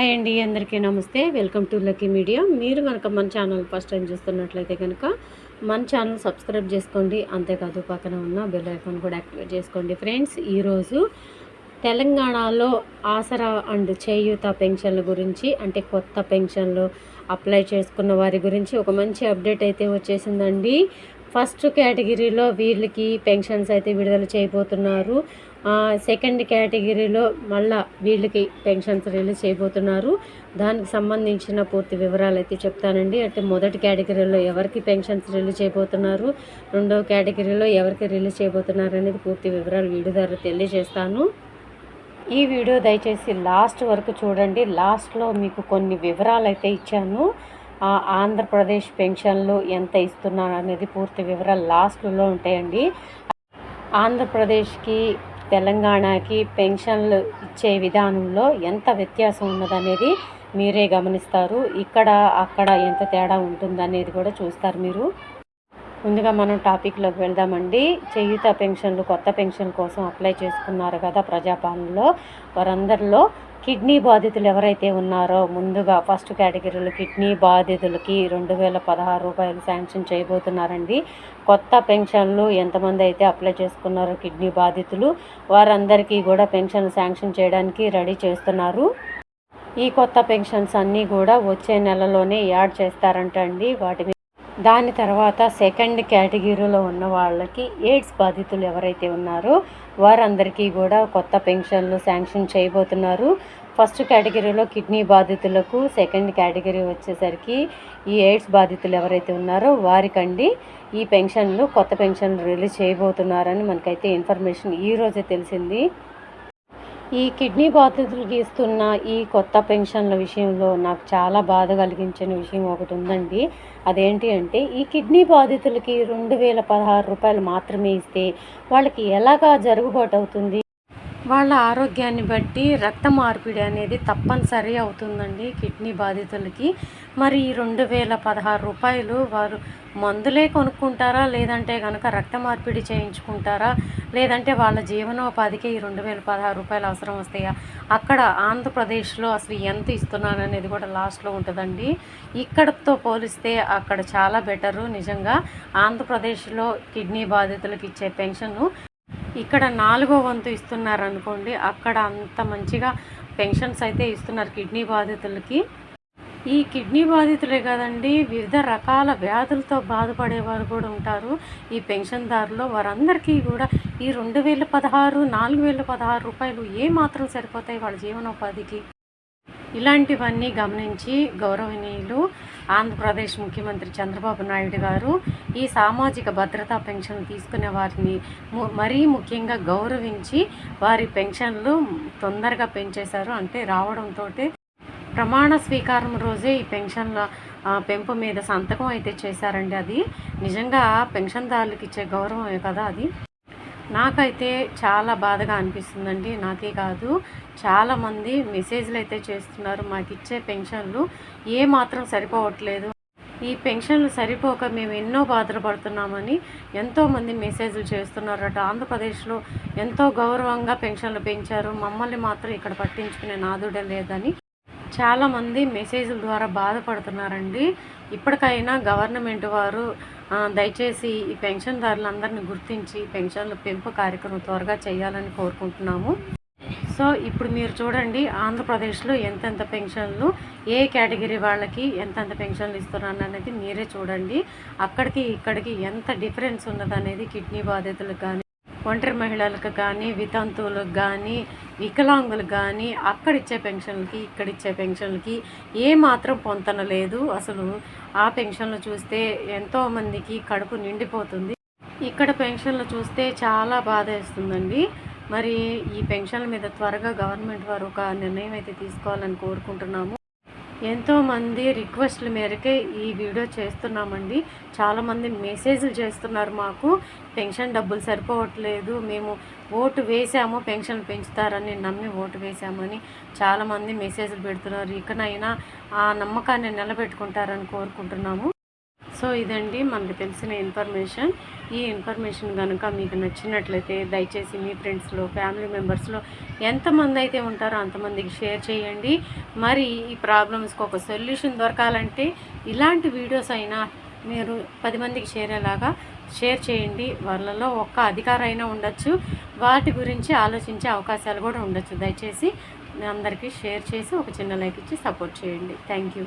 Hi అండి అందరికీ namaste. Welcome to Lucky Media. మీరు కనుక మన ఛానల్ ఫస్ట్ టైం చూస్తున్నట్లయితే కనుక మన ఛానల్ సబ్స్క్రైబ్ చేసుకోండి. అంతేకాదు పక్కన ఉన్న బెల్ ఐకాన్ కూడా యాక్టివేట్ చేసుకోండి. ఫ్రెండ్స్ ఈరోజు తెలంగాణలో ఆసరా అండ్ చేయూత పెన్షన్ల గురించి అంటే కొత్త పెన్షన్లు అప్లై చేసుకున్న వారి గురించి ఒక మంచి అప్డేట్ అయితే వచ్చేసిందండి. ఫస్ట్ కేటగిరీలో వీళ్ళకి పెన్షన్స్ అయితే విడుదల చేయబోతున్నారు. సెకండ్ కేటగిరీలో మళ్ళా వీళ్ళకి పెన్షన్స్ రిలీజ్ చేయబోతున్నారు. దానికి సంబంధించిన పూర్తి వివరాలు అయితే చెప్తానండి. అంటే మొదటి కేటగిరీలో ఎవరికి పెన్షన్స్ రిలీజ్ చేయబోతున్నారు? రెండవ కేటగిరీలో ఎవరికి రిలీజ్ చేయబోతున్నారు అనేది పూర్తి వివరాలు వీడియో ద్వారా తెలియజేస్తాను. ఈ వీడియో దయచేసి లాస్ట్ వరకు చూడండి. లాస్ట్లో మీకు కొన్ని వివరాలు అయితే ఇచ్చాను. ఆంధ్రప్రదేశ్ పెన్షన్లు ఎంత ఇస్తున్నారు అనేది పూర్తి వివరాలు లాస్ట్లో ఉంటాయండి. ఆంధ్రప్రదేశ్కి తెలంగాణకి పెన్షన్లు ఇచ్చే విధానంలో ఎంత వ్యత్యాసం ఉన్నదనేది మీరే గమనిస్తారు. ఇక్కడ అక్కడ ఎంత తేడా ఉంటుందనేది కూడా చూస్తారు మీరు. ముందుగా మనం టాపిక్లోకి వెళ్దామండి. చేయూత పెన్షన్లు కొత్త పెన్షన్ కోసం అప్లై చేసుకున్నారు కదా ప్రజాపాలనలో. వారందరిలో కిడ్నీ బాధితులు ఎవరైతే ఉన్నారో ముందుగా ఫస్ట్ కేటగిరీలో కిడ్నీ బాధితులకి రెండు వేల పదహారు రూపాయలు శాంక్షన్ చేయబోతున్నారండి. కొత్త పెన్షన్లు ఎంతమంది అయితే అప్లై చేసుకున్నారో కిడ్నీ బాధితులు వారందరికీ కూడా పెన్షన్ శాంక్షన్ చేయడానికి రెడీ చేస్తున్నారు. ఈ కొత్త పెన్షన్స్ అన్నీ కూడా వచ్చే నెలలోనే యాడ్ చేస్తారంట అండి వాటి మీద దాని తర్వాత సెకండ్ కేటగిరీలో ఉన్న వాళ్ళకి ఎయిడ్స్ బాధితులు ఎవరైతే ఉన్నారో వారందరికీ కూడా కొత్త పెన్షన్లు శాంక్షన్ చేయబోతున్నారు. ఫస్ట్ కేటగిరీలో కిడ్నీ బాధితులకు సెకండ్ కేటగిరీ వచ్చేసరికి ఈ ఎయిడ్స్ బాధితులు ఎవరైతే ఉన్నారో వారికండి ఈ పెన్షన్లు కొత్త పెన్షన్లు రిలీజ్ చేయబోతున్నారని మనకైతే ఇన్ఫర్మేషన్ ఈ రోజే తెలిసింది. ఈ కిడ్నీ బాధితులకి ఇస్తున్న ఈ కొత్త పెన్షన్ల విషయంలో నాకు చాలా బాధ కలిగించిన విషయం ఒకటి ఉందండి. అదేంటి అంటే ఈ కిడ్నీ బాధితులకి రెండు వేల పదహారు రూపాయలు మాత్రమే ఇస్తే వాళ్ళకి ఎలాగా జరుగుబాటు అవుతుంది? వాళ్ళ ఆరోగ్యాన్ని బట్టి రక్త మార్పిడి అనేది తప్పనిసరి అవుతుందండి కిడ్నీ బాధితులకి. మరి ఈ రెండు వేల పదహారు రూపాయలు వారు మందులే కొనుక్కుంటారా? లేదంటే కనుక రక్త మార్పిడి చేయించుకుంటారా? లేదంటే వాళ్ళ జీవనోపాధికి ఈ రెండు వేల పదహారు రూపాయలు అవసరం వస్తాయా? అక్కడ ఆంధ్రప్రదేశ్లో అసలు ఎంత ఇస్తున్నారు అనేది కూడా లాస్ట్లో ఉంటుందండి. ఇక్కడతో పోలిస్తే అక్కడ చాలా బెటరు నిజంగా. ఆంధ్రప్రదేశ్లో కిడ్నీ బాధితులకు ఇచ్చే పెన్షన్ను ఇక్కడ నాలుగో వంతు ఇస్తున్నారు అనుకోండి అక్కడ అంత మంచిగా పెన్షన్స్ అయితే ఇస్తున్నారు కిడ్నీ బాధితులకి. ఈ కిడ్నీ బాధితులే కదండి వివిధ రకాల వ్యాధులతో బాధపడేవారు కూడా ఉంటారు. ఈ పెన్షన్దారులు వారందరికీ కూడా ఈ రెండు వేల పదహారు నాలుగు వేల పదహారు రూపాయలు ఏ మాత్రం సరిపోతాయి వాళ్ళ జీవనోపాధికి? ఇలాంటివన్నీ గమనించి గౌరవనీయులు ఆంధ్రప్రదేశ్ ముఖ్యమంత్రి చంద్రబాబు నాయుడు గారు ఈ సామాజిక భద్రతా పెన్షన్ తీసుకునే వారిని మరీ ముఖ్యంగా గౌరవించి వారి పెన్షన్లు తొందరగా పెంచేశారు. అంటే రావడంతో ప్రమాణ స్వీకారం రోజే ఈ పెన్షన్ల పెంపు మీద సంతకం అయితే చేశారండి అది. నిజంగా పెన్షన్దారులకు ఇచ్చే గౌరవమే కదా అది. నాకైతే చాలా బాధగా అనిపిస్తుందండి. నాకే కాదు చాలామంది మెసేజ్లు అయితే చేస్తున్నారు. మాకు ఇచ్చే పెన్షన్లు ఏ మాత్రం సరిపోవట్లేదు. ఈ పెన్షన్లు సరిపోక మేము ఎన్నో బాధలు పడుతున్నామని ఎంతోమంది మెసేజ్లు చేస్తున్నారట. ఆంధ్రప్రదేశ్లో ఎంతో గౌరవంగా పెన్షన్లు పెంచారు. మమ్మల్ని మాత్రం ఇక్కడ పట్టించుకునే నాదుడే లేదని చాలామంది మెసేజ్ల ద్వారా బాధపడుతున్నారండి. ఇప్పటికైనా గవర్నమెంట్ వారు దయచేసి ఈ పెన్షన్దారులందరినీ గుర్తించి పెన్షన్ల పెంపు కార్యక్రమం త్వరగా చేయాలని కోరుకుంటున్నాము. సో ఇప్పుడు మీరు చూడండి ఆంధ్రప్రదేశ్లో ఎంతెంత పెన్షన్లు ఏ కేటగిరీ వాళ్ళకి ఎంతెంత పెన్షన్లు ఇస్తున్నారు అనేది మీరే చూడండి. అక్కడికి ఇక్కడికి ఎంత డిఫరెన్స్ ఉన్నదనేది కిడ్నీ బాధితులకు కానీ ఒంటరి మహిళలకు కానీ వితంతువులకు కానీ వికలాంగులకు కానీ అక్కడ ఇచ్చే పెన్షన్లకి ఇక్కడ ఇచ్చే పెన్షన్లకి ఏ మాత్రం పొంతన లేదు. అసలు ఆ పెన్షన్లు చూస్తే ఎంతోమందికి కడుపు నిండిపోతుంది. ఇక్కడ పెన్షన్లు చూస్తే చాలా బాధ వేస్తుందండి. మరి ఈ పెన్షన్ల మీద త్వరగా గవర్నమెంట్ వారు ఒక నిర్ణయం అయితే తీసుకోవాలని కోరుకుంటున్నాము. ఎంతోమంది రిక్వెస్ట్ల మేరకే ఈ వీడియో చేస్తున్నామండి. చాలామంది మెసేజ్లు చేస్తున్నారు మాకు. పెన్షన్ డబ్బులు సరిపోవట్లేదు. మేము ఓటు వేసాము పెన్షన్ పెంచుతారని నమ్మి ఓటు వేసామని చాలామంది మెసేజ్లు పెడుతున్నారు. ఇకనైనా ఆ నమ్మకాన్ని నిలబెట్టుకుంటారని కోరుకుంటున్నాము. సో ఇదండి మనకు తెలిసిన ఇన్ఫర్మేషన్. ఈ ఇన్ఫర్మేషన్ కనుక మీకు నచ్చినట్లయితే దయచేసి మీ ఫ్రెండ్స్లో ఫ్యామిలీ మెంబర్స్లో ఎంతమంది అయితే ఉంటారో అంతమందికి షేర్ చేయండి. మరి ఈ ప్రాబ్లమ్స్కి ఒక సొల్యూషన్ దొరకాలంటే ఇలాంటి వీడియోస్ అయినా మీరు పది మందికి చేరేలాగా షేర్ చేయండి. వాళ్ళలో ఒక్క అధికారైనా ఉండొచ్చు. వాటి గురించి ఆలోచించే అవకాశాలు కూడా ఉండొచ్చు. దయచేసి అందరికీ షేర్ చేసి ఒక చిన్న లైక్ ఇచ్చి సపోర్ట్ చేయండి. Thank you.